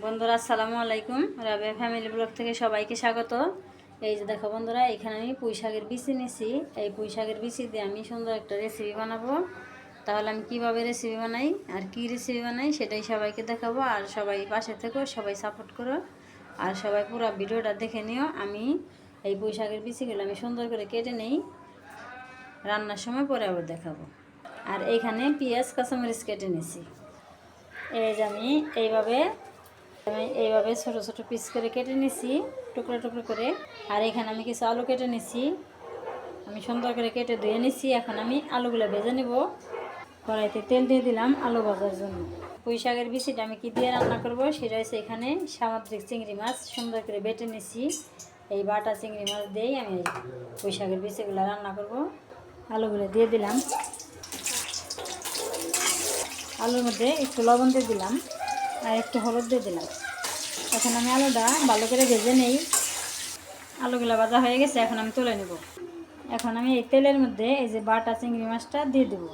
বন্ধুরা, আসসালামু আলাইকুম। রাবিয়া ফ্যামিলি ব্লগ থেকে সবাইকে স্বাগত। এই যে দেখো বন্ধুরা, এখানে আমি পুঁই শাকের বিচি নিছি। এই পুঁই শাকের বিচি দিয়ে আমি সুন্দর একটা রেসিপি বানাবো। তাহলে আমি কীভাবে রেসিপি বানাই আর কি রেসিপি বানাই সেটাই সবাইকে দেখাবো। আর সবাই পাশে থেকো, সবাই সাপোর্ট করো। আর সবাই পুরো ভিডিওটা দেখে নিও। আমি এই পুঁই শাকের বিচিগুলো আমি সুন্দর করে কেটে নেই। রান্নার সময় পরে আবার দেখাবো। আর এইখানে পেঁয়াজ, কাঁচামরিচ কেটে নিছি। এই যে আমি এইভাবে আমি এইভাবে ছোট ছোট পিস করে কেটে নিছি, টুকরো টুকরো করে। আর এখানে আমি কিছু আলু কেটে নিছি। আমি সুন্দর করে কেটে ধুয়ে নিছি। এখন আমি আলুগুলো ভেজে নেব। কড়াইতে তেল দিয়ে দিলাম আলু ভাজার জন্য। পুঁই শাকের বিচিটা আমি কি দিয়ে রান্না করব? সেটা হচ্ছে এখানে সামুদ্রিক চিংড়ি মাছ সুন্দর করে বেটে নিছি। এই বাটা চিংড়ি মাছ দিয়েই আমি পুঁই শাকের বিচিগুলো রান্না করব। আলুগুলো দিয়ে দিলাম। আলুর মধ্যে একটু লবণ দিয়ে দিলাম। আর একটু হলুদ দিয়ে দিলাম। এখন আমি আলুটা ভালো করে ভেজে নেই। আলুগুলো ভাজা হয়ে গেছে, এখন আমি তুলে নেব। এখন আমি এই তেলের মধ্যে এই যে বাটা চিংড়ি মাছটা দিয়ে দেবো।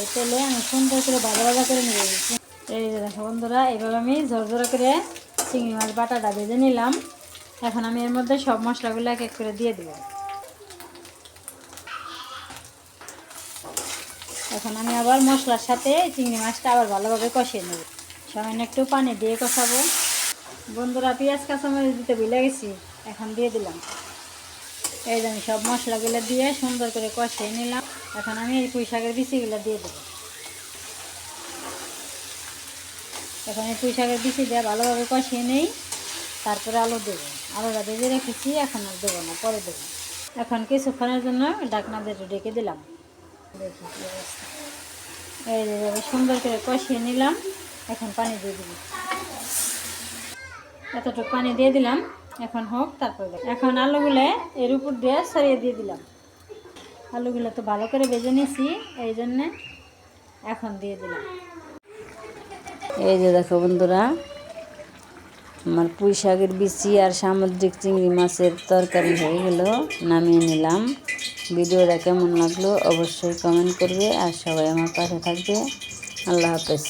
এই তেলে আমি সুন্দর করে ভাজা ভাজা করে নেব। এই যে দেখো বন্ধুরা এইভাবে আমি ঝরঝরা করে চিংড়ি মাছ বাটাটা ভেজে নিলাম। এখন আমি এর মধ্যে সব মশলাগুলো এক এক করে দিয়ে দেবো। এখন আমি আবার মশলার সাথে চিংড়ি মাছটা আবার ভালোভাবে কষিয়ে নেব। সামান্য একটু পানি দিয়ে কষাবো। বন্ধুরা, পেঁয়াজ, কাঁচামরিচ দিতে ভুলে গেছি, এখন দিয়ে দিলাম। এই আমি সব মশলাগুলো দিয়ে সুন্দর করে কষিয়ে নিলাম। এখন আমি এই পুঁই শাকের বিচিগুলো দিয়ে দেবো। এখন এই পুঁই শাকের বিচি দিয়ে ভালোভাবে কষিয়ে নেই। তারপরে আলু দেবো। আলুটা ভেজে রেখেছি, এখন আর দেবো না, পরে দেবো। এখন কিছুক্ষণের জন্য ডাকনা দিয়ে ডেকে দিলাম। এই সুন্দর করে কষিয়ে নিলাম। এখন পানি দিয়ে দিব। এতটুকু পানি দিয়ে দিলাম। এখন হোক, তারপরে এখন আলুগুলো এর উপর দিয়ে সরিয়ে দিয়ে দিলাম। আলুগুলো তো ভালো করে ভেজে নিয়েছি এই জন্যে এখন দিয়ে দিলাম। এই যে দেখো বন্ধুরা আমার পুঁই শাকের বিচি আর সামুদ্রিক চিংড়ি মাছের তরকারি হয়ে গেল, নামিয়ে নিলাম। ভিডিওটা কেমন লাগল অবশ্যই কমেন্ট করবে আর সবাই আমার পাশে থাকবে। আল্লাহ হাফেজ।